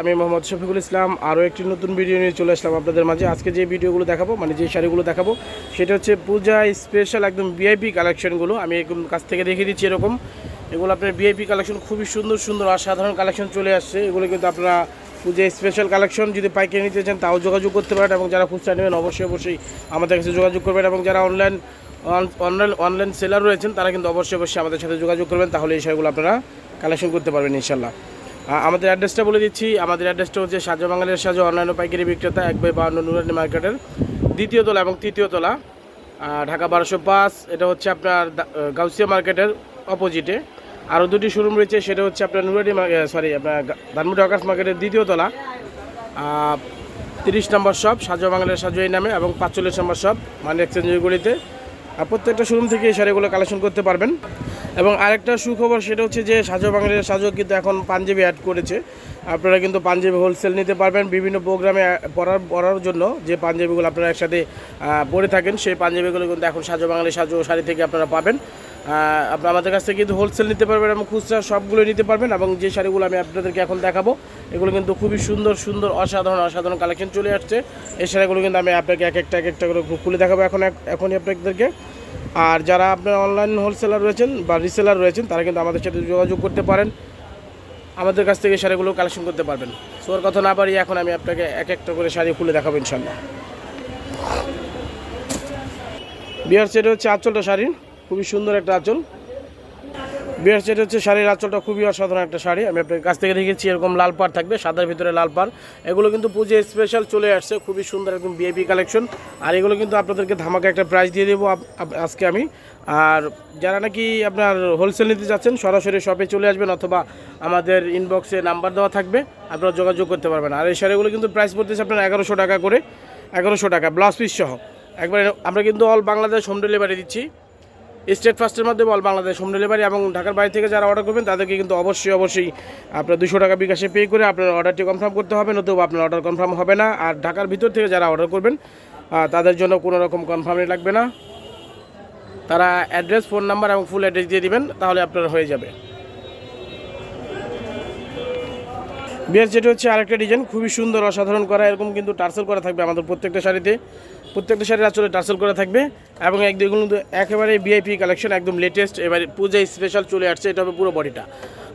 আমি মোহাম্মদ শফিকুল ইসলাম। আরও একটি নতুন ভিডিও নিয়ে চলে আসলাম আপনাদের মাঝে। আজকে যে ভিডিওগুলো দেখাবো মানে যে শাড়িগুলো দেখাবো, সেটা হচ্ছে পূজা স্পেশাল একদম ভিআইপি কালেকশনগুলো আমি একদম কাছ থেকে দেখিয়ে দিচ্ছি এরকম। এগুলো আপনার ভিআইপি কালেকশন খুবই সুন্দর সুন্দর অসাধারণ কালেকশন চলে আসছে। এগুলো কিন্তু আপনারা পূজা স্পেশাল কালেকশন যদি পাইকারি নিতে চান, তাও যোগাযোগ করতে পারেন এবং যারা খুচরা নেবেন, অবশ্যই অবশ্যই আমাদের কাছে যোগাযোগ করবেন এবং যারা অনলাইন অনলাইন অনলাইন সেলার রয়েছেন, তারা কিন্তু অবশ্যই অবশ্যই আমাদের সাথে যোগাযোগ করবেন। তাহলে এই শাড়িগুলো আপনারা কালেকশন করতে পারবেন ইনশাল্লাহ আমাদের অ্যাড্রেসটা বলে দিচ্ছি। আমাদের অ্যাড্রেসটা হচ্ছে সাজা বাঙালির সাজা অনলাইন ও পাইকারি বিক্রেতা, এক বাই বাউন্ন নুরানি মার্কেটের দ্বিতীয় তলা এবং তৃতীয় তলা। ঢাকা বারোশো পাঁচ, এটা হচ্ছে আপনার গাউসিয়া মার্কেটের অপোজিটে। আরও দুটি শোরুম রয়েছে, সেটা হচ্ছে আপনার নুরানি সরি আপনার ধানমন্ডি আকাশ মার্কেটের দ্বিতীয় তলা। তিরিশ নম্বর শপ, সাজা বাংলার সাজু এই নামে এবং পাঁচচল্লিশ নম্বর শপ মানে এক্সচেঞ্জগুলিতে প্রত্যেকটা শোরুম থেকে এই শাড়িগুলো কালেকশন করতে পারবেন। এবং আরেকটা সুখবর সেটা হচ্ছে যে সাজো বাংলার সাজু কিন্তু এখন পাঞ্জাবি অ্যাড করেছে। আপনারা কিন্তু পাঞ্জাবি হোলসেল নিতে পারবেন, বিভিন্ন প্রোগ্রামে পড়ার পড়ার জন্য যে পাঞ্জাবিগুলো আপনারা একসাথে পরে থাকেন, সেই পাঞ্জাবিগুলো কিন্তু এখন সাজো বাঙালি সাজো শাড়ি থেকে আপনারা পাবেন। আপনারা আমাদের কাছ থেকে কিন্তু হোলসেল নিতে পারবেন এবং খুচরা সবগুলো নিতে পারবেন এবং যে শাড়িগুলো আমি আপনাদেরকে এখন দেখাবো, এগুলো কিন্তু খুবই সুন্দর সুন্দর, অসাধারণ অসাধারণ কালেকশন চলে আসছে। এই শাড়িগুলো কিন্তু আমি আপনাকে এক একটা এক একটা করে খুলে দেখাবো এখন এখনই আপনাদেরকে। আর যারা আপনার অনলাইন হোলসেলার রয়েছেন বা রিসেলার রয়েছেন, তারা কিন্তু আমাদের সাথে যোগাযোগ করতে পারেন। আমাদের কাছ থেকে শাড়িগুলো কালেকশন করতে পারবেন। সোর কথা না পারি এখন আমি আপনাকে এক একটা করে শাড়ি খুলে দেখাবো ইনশাল্লাহ বিহার সেটা হচ্ছে আঁচলটা শাড়ির। খুবই সুন্দর একটা আঁচল। বিহার সেট হচ্ছে শাড়ির আঁচলটা খুবই অসাধারণ একটা শাড়ি। আমি আপনার কাছ থেকে দেখেছি, এরকম লাল পাড় থাকবে, সাদার ভিতরে লাল পাড়। এগুলো কিন্তু পুজো স্পেশাল চলে আসছে, খুবই সুন্দর একদম বিআইপি কালেকশন আর এগুলো কিন্তু আপনাদেরকে ধামাকা একটা প্রাইস দিয়ে দেবো আজকে আমি। আর যারা নাকি আপনার হোলসেল নিতে যাচ্ছেন, সরাসরি শপে চলে আসবেন অথবা আমাদের ইনবক্সে নাম্বার দেওয়া থাকবে, আপনারা যোগাযোগ করতে পারবেন। আর এই শাড়িগুলো কিন্তু প্রাইস পড়তেছে আপনার এগারোশো টাকা করে, এগারোশো টাকা ব্লাউজ পিস সহ। একবারে আমরা কিন্তু অল বাংলাদেশ হোম ডেলিভারি দিচ্ছি। স্টেট ফার্স্টের মধ্যে বল বাংলাদেশ হোম ডেলিভারি এবং ঢাকার বাইরে থেকে যারা অর্ডার করবেন, তাদেরকে কিন্তু অবশ্যই অবশ্যই আপনার দুশো টাকা বিকাশে পে করে আপনার অর্ডারটি কনফার্ম করতে হবে, নতুবা আপনার অর্ডার কনফার্ম হবে না। আর ঢাকার ভিতর থেকে যারা অর্ডার করবেন তাদের জন্য কোনো রকম কনফার্মই লাগবে না। তারা অ্যাড্রেস ফোন নাম্বার এবং ফুল অ্যাড্রেস দিয়ে দেবেন, তাহলে আপনার হয়ে যাবে। বিয়ের যেটা হচ্ছে আরেকটা ডিজাইন, খুবই সুন্দর, অসাধারণ করা, এরকম কিন্তু টার্সেল করা থাকবে আমাদের প্রত্যেকটা শাড়িতে। প্রত্যেকটা শাড়ির আসলে টার্সেল করা থাকবে এবং একদিকে কিন্তু একেবারে ভিআইপি কালেকশন একদম লেটেস্ট এবারে পূজা স্পেশাল চলে আসছে, এটা হবে পুরো বডিটা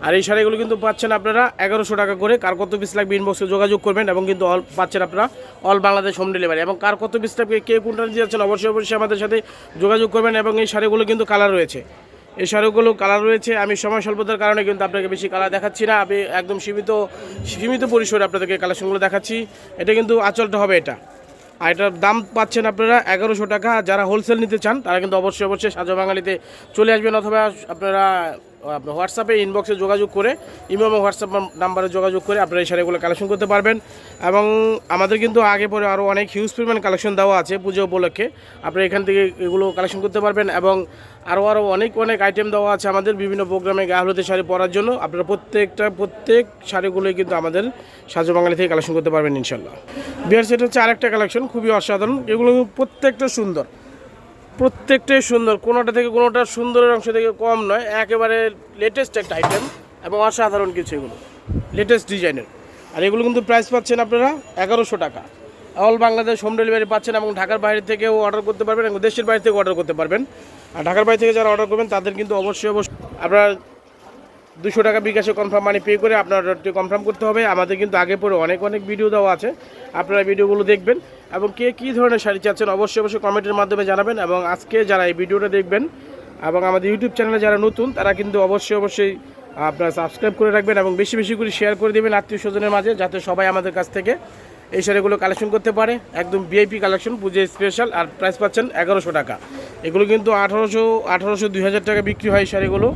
আর এই শাড়িগুলো কিন্তু পাচ্ছেন আপনারা এগারোশো টাকা করে, কার কত পিস লাগবে ইনবক্সে যোগাযোগ করবেন এবং কিন্তু অল পাচ্ছেন আপনারা অল বাংলাদেশ হোম ডেলিভারি এবং কার কত পিস লাগবে, কে কোনটা নিতে যাচ্ছেন, অবশ্যই অবশ্যই আমাদের সাথে যোগাযোগ করবেন এবং এই শাড়িগুলো কিন্তু কালার রয়েছে। এই শাড়িগুলো কালার রয়েছে। আমি সময় স্বল্পতার কারণে কিন্তু আপনাকে বেশি কালার দেখাচ্ছি না। আমি একদম সীমিত সীমিত পরিসরে আপনাদেরকে কালেকশনগুলো দেখাচ্ছি। এটা কিন্তু আঁচলটা হবে এটা। আর এটার দাম পাচ্ছেন আপনারা এগারোশো টাকা। যারা হোলসেল নিতে চান, তারা কিন্তু অবশ্যই অবশ্যই সাজা বাঙালিতে চলে আসবেন অথবা আপনারা আপনার হোয়াটসঅ্যাপে ইনবক্সে যোগাযোগ করে ইমো এবং হোয়াটসঅ্যাপ নাম্বারে যোগাযোগ করে আপনারা এই শাড়িগুলো কালেকশন করতে পারবেন। এবং আমাদের কিন্তু আগে পরে আরও অনেক হিউজ পরিমাণ কালেকশন দেওয়া আছে পুজো উপলক্ষে। আপনারা এখান থেকে এগুলো কালেকশন করতে পারবেন এবং আরও আরও অনেক অনেক আইটেম দেওয়া আছে আমাদের বিভিন্ন প্রোগ্রামে গাহলতে শাড়ি পরার জন্য। আপনারা প্রত্যেকটা, প্রত্যেক শাড়িগুলোই কিন্তু আমাদের সাজু বাঙালি থেকে কালেকশন করতে পারবেন ইনশাল্লাহ বিয়ার সেট হচ্ছে আরেকটা কালেকশন খুবই অসাধারণ। এগুলো প্রত্যেকটা সুন্দর। প্রত্যেকটাই সুন্দর। কোনোটা থেকে কোনোটা সুন্দরের অংশ থেকে কম নয়, একেবারে লেটেস্ট একটা আইটেম এবং অসাধারণ কিছু এগুলো লেটেস্ট ডিজাইনের আর এগুলো কিন্তু প্রাইস পাচ্ছেন আপনারা এগারোশো টাকা। অল বাংলাদেশ হোম ডেলিভারি পাচ্ছেন এবং ঢাকার বাইরে থেকেও অর্ডার করতে পারবেন এবং দেশের বাইরে থেকে অর্ডার করতে পারবেন। আর ঢাকার বাইরে থেকে যারা অর্ডার করবেন, তাদের কিন্তু অবশ্যই অবশ্যই আপনারা দুশো টাকা বিকাশে কনফার্ম মানি পে করে আপনার অর্ডারটি কনফার্ম করতে হবে। আমাদের কিন্তু আগে পরে অনেক অনেক ভিডিও দেওয়া আছে। আপনারা ভিডিওগুলো দেখবেন। এবং কে কী ধরনের শাড়ি চাচ্ছেন অবশ্যই অবশ্যই কমেন্টের মাধ্যমে জানাবেন এবং আজকে যারা এই ভিডিওটা দেখবেন এবং আমাদের ইউটিউব চ্যানেলে যারা নতুন, তারা কিন্তু অবশ্যই অবশ্যই আপনারা সাবস্ক্রাইব করে রাখবেন এবং বেশি বেশি করে শেয়ার করে দেবেন আত্মীয় স্বজনের মাঝে, যাতে সবাই আমাদের কাছ থেকে এই শাড়িগুলো কালেকশন করতে পারে। একদম ভিআইপি কালেকশন পুজো স্পেশাল আর প্রাইস পাচ্ছেন এগারোশো টাকা। এগুলো কিন্তু আঠারোশো আঠারোশো, দুই হাজার টাকা বিক্রি হয় শাড়িগুলো।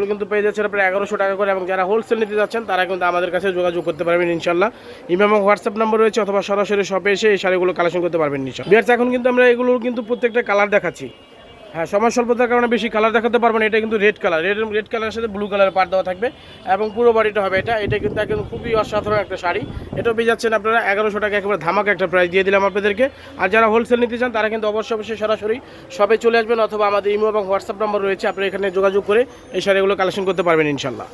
এগুলো কিন্তু পেয়ে যাচ্ছেন আপনার এগারোশো টাকা করে এবং যারা হোলসেল নিতে যাচ্ছেন, তারা কিন্তু আমাদের কাছে যোগাযোগ করতে পারবেন ইনশাল্লাহ। ইমাম হোয়াটসঅ্যাপ নাম্বার রয়েছে অথবা সরাসরি শপে এসে এই শাড়িগুলো কালেকশন করতে পারবেন ইনশাল্লাহ। বিয়ার্স, এখন কিন্তু আমরা এগুলোর কিন্তু প্রত্যেকটা কালার দেখাচ্ছি। হ্যাঁ সময় স্বল্পতার কারণে বেশি কালার দেখাতে পারব না, এটা কিন্তু রেড কালার রেড রেড কালারের সাথে ব্লু কালারের পাট দেওয়া থাকবে এবং পুরো বডিটা হবে এটা। এটা কিন্তু একদম খুবই অসাধারণ একটা শাড়ি। এটাও পেয়ে যাচ্ছেন আপনারা এগারোশো টাকা একেবারে ধামাকা একটা প্রাইস দিয়ে দিলাম আপনাদেরকে। আর যারা হোলসেল নিতে চান, তারা কিন্তু অবশ্যই অবশ্যই সরাসরি সবে চলে আসবেন অথবা আমাদের ইমো এবং হোয়াটসঅ্যাপ নম্বর রয়েছে, আপনারা এখানে যোগাযোগ করে এই শাড়িগুলো কালেকশন করতে পারবেন ইনশাল্লাহ।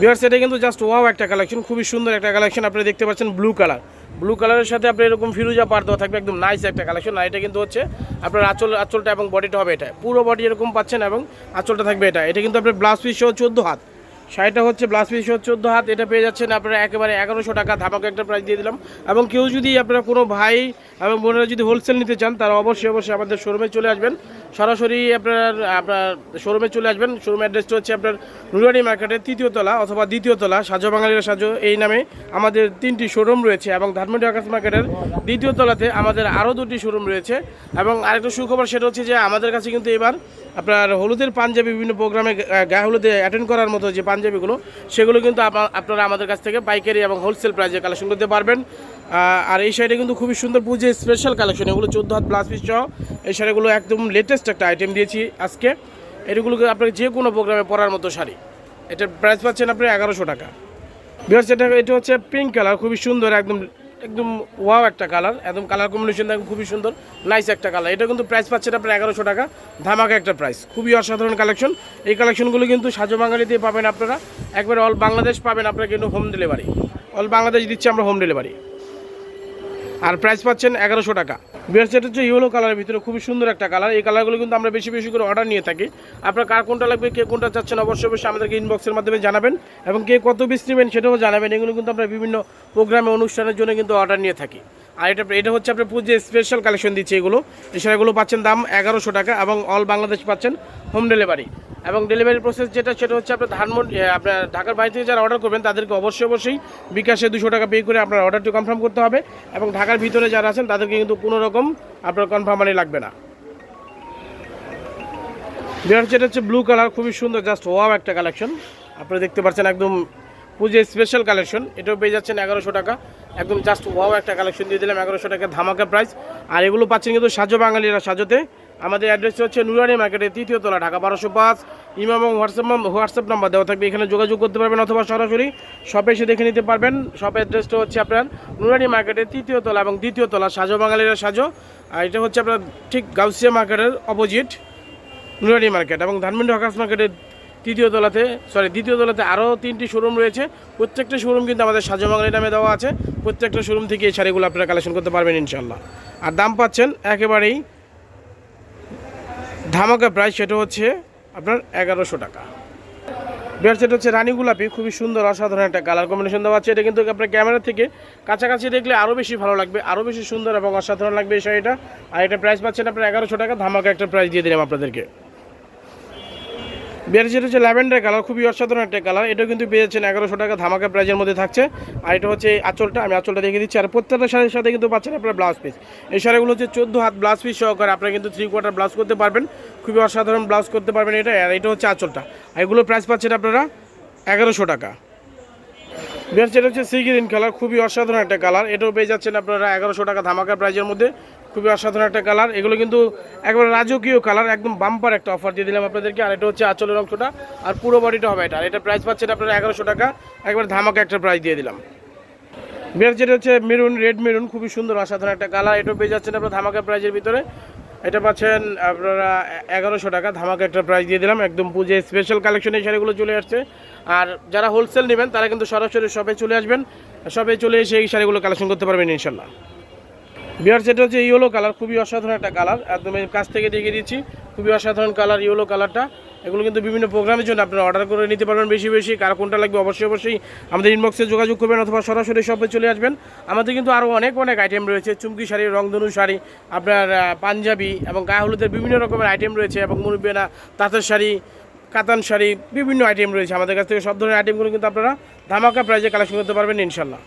বিয়ার সেটে কিন্তু জাস্ট ওয়াও একটা কালেকশন খুবই সুন্দর একটা কালেকশন আপনারা দেখতে পাচ্ছেন ব্লু কালার ব্লু কালারের সাথে আপনার এরকম ফিরুজা পার দেওয়া থাকবে, একদম নাইস একটা কালেকশন আর এটা কিন্তু হচ্ছে আপনার আঁচল, আঁচলটা এবং বডিটা হবে এটা। পুরো বডি এরকম পাচ্ছেন এবং আঁচলটা থাকবে এটা। এটা কিন্তু আপনার ব্লাউজ পিস সহ চোদ্দ হাত। শাড়িটা হচ্ছে ব্লাউজ পিস চোদ্দ হাত, এটা পেয়ে যাচ্ছেন আপনারা একেবারে এগারোশো টাকা ধামাকা একটা প্রাইস দিয়ে দিলাম। এবং কেউ যদি আপনারা কোনো ভাই এবং বোনেরা যদি হোলসেল নিতে চান, তারা অবশ্যই অবশ্যই আমাদের শোরুমে চলে আসবেন। সরাসরি আপনার আপনার শোরুমে চলে আসবেন। শোরুম অ্যাড্রেসটা হচ্ছে আপনার নুরানি মার্কেটের তৃতীয় তলা অথবা দ্বিতীয় তলা, সাজো বাঙালিরা সাজো, এই নামে আমাদের তিনটি শোরুম রয়েছে এবং ধানমন্ডি আকাশ মার্কেটের দ্বিতীয় তলাতে আমাদের আরও দুটি শোরুম রয়েছে। এবং আরেকটা সুখবর, সেটা হচ্ছে যে আমাদের কাছে কিন্তু এবার আপনার হলুদের পাঞ্জাবি বিভিন্ন প্রোগ্রামে গায়ে হলুদে অ্যাটেন্ড করার মতো যে পাঞ্জাবিগুলো, সেগুলো কিন্তু আপনা- আপনারা আমাদের কাছ থেকে পাইকারি এবং হোলসেল প্রাইসে কালেকশন করতে পারবেন। আর এই শাড়িটা কিন্তু খুবই সুন্দর পুজো স্পেশাল কালেকশন এগুলো চোদ্দ হাত প্লাস পিস সহ। এই শাড়িগুলো একদম লেটেস্ট একটা আইটেম দিয়েছি আজকে। এগুলোকে আপনার যে কোনো প্রোগ্রামে পরার মতো শাড়ি। এটার প্রাইস পাচ্ছেন আপনি এগারোশো টাকা। বিহার এটা এটা হচ্ছে পিঙ্ক কালার খুবই সুন্দর, একদম একদম ওয়াও একটা কালার, একদম কালার কম্বিনেশন দেখুন খুবই সুন্দর নাইস একটা কালার। এটা কিন্তু প্রাইস পাচ্ছেন আপনার এগারোশো টাকা, ধামাকা একটা প্রাইস খুবই অসাধারণ কালেকশন এই কালেকশনগুলো কিন্তু সাজো বাঙালি দিয়ে পাবেন আপনারা। একবার অল বাংলাদেশ পাবেন আপনারা কিন্তু হোম ডেলিভারি অল বাংলাদেশ দিচ্ছে আমরা হোম ডেলিভারি আর প্রাইস পাচ্ছেন এগারোশো টাকা। বিয়ার হচ্ছে ইয়েলো কালারের ভিতরে খুবই সুন্দর একটা কালার এই কালারগুলো কিন্তু আমরা বেশি বেশি করে অর্ডার নিয়ে থাকি। আপনার কার কোনটা লাগবে, কে কোনটা চাচ্ছেন অবশ্যই অবশ্যই আমাদেরকে ইনবক্সের মাধ্যমে জানাবেন এবং কে কত পিস নেবেন সেটাও জানাবেন। এগুলো কিন্তু আমরা বিভিন্ন প্রোগ্রামে অনুষ্ঠানের জন্য কিন্তু অর্ডার নিয়ে থাকি। আর এটা এটা হচ্ছে আপনার পুজো স্পেশাল কালেকশন দিচ্ছে এগুলো। এই শাড়িগুলো পাচ্ছেন দাম এগারোশো টাকা এবং অল বাংলাদেশ পাচ্ছেন হোম ডেলিভারি এবং ডেলিভারি প্রসেস যেটা, সেটা হচ্ছে আপনার ধানমন্ডি আপনার ঢাকার বাইরে থেকে যারা অর্ডার করবেন, তাদেরকে অবশ্যই অবশ্যই বিকাশে দুশো টাকা পে করে আপনার অর্ডারটি কনফার্ম করতে হবে এবং ঢাকার ভিতরে যারা আছেন, তাদেরকে কিন্তু কোনো রকম আপনার কনফার্ম মানি লাগবে না। বিহার যেটা হচ্ছে ব্লু কালার খুবই সুন্দর জাস্ট ওয়াও একটা কালেকশন আপনারা দেখতে পাচ্ছেন একদম পুজো স্পেশাল কালেকশন এটাও পেয়ে যাচ্ছেন এগারোশো টাকা। একদম জাস্ট ওয়াও একটা কালেকশন দিয়ে দিলাম, এগারোশো টাকা ধামাকা প্রাইস আর এগুলো পাচ্ছেন কিন্তু সাজো বাঙালিরা সাজোতে। আমাদের অ্যাড্রেস হচ্ছে নুরানি মার্কেটের তৃতীয় তলা, ঢাকা বারোশো পাঁচ, ইমাম এবং হোয়াটসঅ্যাপ হোয়াটসঅ্যাপ নাম্বার দেওয়া থাকবে। এখানে যোগাযোগ করতে পারবেন অথবা সরাসরি শপে এসে দেখে নিতে পারবেন। শপ অ্যাড্রেসটা হচ্ছে আপনার নুরানি মার্কেটের তৃতীয় তলা এবং দ্বিতীয় তলা, সাজো বাঙালিরা সাজো। আর এটা হচ্ছে আপনার ঠিক গাউসিয়া মার্কেটের অপোজিট নুরানি মার্কেট এবং ধানমন্ডি হকার্স মার্কেটের তৃতীয় তলাতে সরি দ্বিতীয় তলাতে আরও তিনটি শোরুম রয়েছে। প্রত্যেকটা শোরুম কিন্তু আমাদের সাজো বাঙালি নামে দেওয়া আছে। প্রত্যেকটা শোরুম থেকে এই শাড়িগুলো আপনারা কালেকশন করতে পারবেন ইনশাল্লাহ আর দাম পাচ্ছেন একেবারেই ধামাকা প্রাইস সেটা হচ্ছে আপনার এগারোশো টাকা। বিয়ার সেট হচ্ছে রানী গোলাপি, খুবই সুন্দর, অসাধারণ একটা কালার কম্বিনেশন দেওয়া আছে। এটা কিন্তু আপনার ক্যামেরা থেকে কাছাকাছি দেখলে আরও বেশি ভালো লাগবে আরও বেশি সুন্দর এবং অসাধারণ লাগবে এই শাড়িটা। আর এটা প্রাইস পাচ্ছেন আপনার এগারোশো টাকা, ধামাকা একটা প্রাইস দিয়ে দিলাম আপনাদেরকে। বিয়ার যেটা হচ্ছে ল্যাভেন্ডার কালার, খুবই অসাধারণ একটা কালার। এটাও কিন্তু পেয়ে যাচ্ছেন এগারোশো টাকা ধামাকা প্রাইজের মধ্যে থাকছে। আর এটা হচ্ছে এই আঁচলটা, আমি আঁচলটা দেখে দিচ্ছি। আর প্রত্যেকটা শাড়ির সাথে কিন্তু পাচ্ছেন আপনার ব্লাউজ পিস এই শাড়িগুলো হচ্ছে চোদ্দ হাত ব্লাউজ পিস সহকারে আপনারা কিন্তু থ্রি কোয়ার্টার ব্লাউজ করতে পারবেন। খুবই অসাধারণ ব্লাউজ করতে পারবেন এটা। আর এটা হচ্ছে আঁচলটা। আর এগুলো প্রাইস পাচ্ছেন আপনারা এগারোশো টাকা। বিয়ার সেটা হচ্ছে সি গ্রিন কালার খুবই অসাধারণ একটা কালার এটাও পেয়ে যাচ্ছেন আপনারা এগারোশো টাকা ধামাকা প্রাইজের মধ্যে। খুবই অসাধারণ একটা কালার এগুলো কিন্তু একবার রাজকীয় কালার একদম বাম্পার একটা অফার দিয়ে দিলাম আপনাদেরকে। আর এটা হচ্ছে আঁচলের অংশটা। আর পুরো বডিটা হবে এটা। আর এটা প্রাইস পাচ্ছেন আপনারা এগারোশো টাকা। একবার ধামাকা একটা প্রাইস দিয়ে দিলাম। বিয়ার যেটা হচ্ছে মেরুন রেড মেরুন খুবই সুন্দর, অসাধারণ একটা কালার এটাও পেয়ে যাচ্ছেন আপনার ধামাকা প্রাইজের ভিতরে। এটা পাচ্ছেন আপনারা এগারোশো টাকা। ধামাকা একটা প্রাইস দিয়ে দিলাম। একদম পুজো স্পেশাল কালেকশন শাড়িগুলো চলে আসছে। আর যারা হোলসেল নেবেন, তারা কিন্তু সরাসরি শপে চলে আসবেন। শপে চলে এসে এই শাড়িগুলো কালেকশন করতে পারবেন ইনশাল্লাহ। বিয়ার সেটা হচ্ছে ইয়েলো কালার, খুবই অসাধারণ একটা কালার। একদম কাছ থেকে দেখিয়ে দিচ্ছি, খুবই অসাধারণ কালার ইয়েলো কালারটা। এগুলো কিন্তু বিভিন্ন প্রোগ্রামের জন্য আপনারা অর্ডার করে নিতে পারবেন বেশি বেশি। কার কোনটা লাগবে অবশ্যই অবশ্যই আমাদের ইনবক্সে যোগাযোগ করবেন অথবা সরাসরি শপে চলে আসবেন। আমাদের কিন্তু আরও অনেক অনেক আইটেম রয়েছে, চুমকি শাড়ি, রংধনু শাড়ি, আপনার পাঞ্জাবি এবং গায়ে হলুদের বিভিন্ন রকমের আইটেম রয়েছে এবং মুরব্বেনা, তাঁতের শাড়ি, কাতান শাড়ি, বিভিন্ন আইটেম রয়েছে। আমাদের কাছ থেকে সব ধরনের আইটেমগুলো কিন্তু আপনারা ধামাকা প্রাইজে কালেকশন করতে পারবেন ইনশাল্লাহ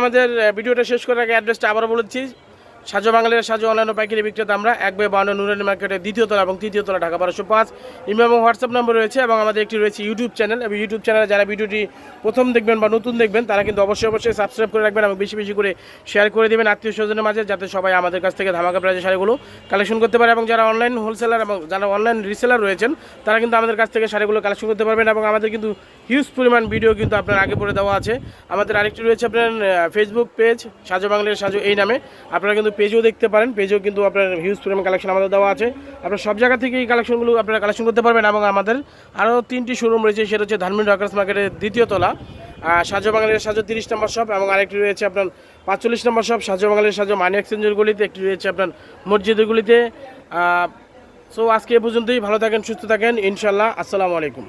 আমাদের ভিডিওটা শেষ করার আগে অ্যাড্রেসটা আবারও বলেছি সাজো বাংলার সাজো অন্যান্য পাইকারি বিক্রেতা আমরা, এক বাই বান্ন নুরানি মার্কেটের দ্বিতীয় তলা এবং তৃতীয় তলা ঢাকা বারোশো পাঁচ। ইমেল এবং হোয়াটসঅ্যাপ নম্বর রয়েছে এবং আমাদের একটি রয়েছে ইউটিউব চ্যানেল এবং ইউটিউব চ্যানেলে যারা ভিডিওটি প্রথম দেখবেন বা নতুন দেখবেন, তারা কিন্তু অবশ্যই অবশ্যই সাবস্ক্রাইব করে রাখবেন এবং বেশি বেশি করে শেয়ার করে দেবেন আত্মীয় স্বজনের মাঝে, যাতে সবাই আমাদের কাছ থেকে ধামাকা প্রাইজে শাড়িগুলো কালেকশন করতে পারে এবং যারা অনলাইন হোলসেলার এবং যারা অনলাইন রিসেলার রয়েছেন, তারা কিন্তু আমাদের কাছ থেকে শাড়িগুলো কালেকশন করতে পারবেন এবং আমাদের কিন্তু হিউজ পরিমাণ ভিডিও কিন্তু আপনার আগে পরে দেওয়া আছে। আমাদের আরেকটি রয়েছে আপনার ফেসবুক পেজ সাজো বাংলার সাজো এই নামে। আপনারা কিন্তু পেজেও দেখতে পারেন, পেজেও কিন্তু আপনার হিউজ পরিমাণ কালেকশন আমাদের দেওয়া আছে। আপনার সব জায়গা থেকে এই কালেকশনগুলো আপনারা কালেকশন করতে পারবেন এবং আমাদের আরও তিনটি শোরুম রয়েছে, সেটা হচ্ছে ধানমন্ডি রকার্স মার্কেটের দ্বিতীয় তলা সাজো বাঙালির সাজো তিরিশ নম্বর শপ এবং আরেকটি রয়েছে আপনার পাঁচচল্লিশ নম্বর শপ সাজো বাঙালির সাজো মানি এক্সচেঞ্জের গুলিতে, একটি রয়েছে আপনার মসজিদের সো আজকে এ পর্যন্তই, ভালো থাকেন, সুস্থ থাকেন ইনশাল্লাহ আসসালামু আলাইকুম।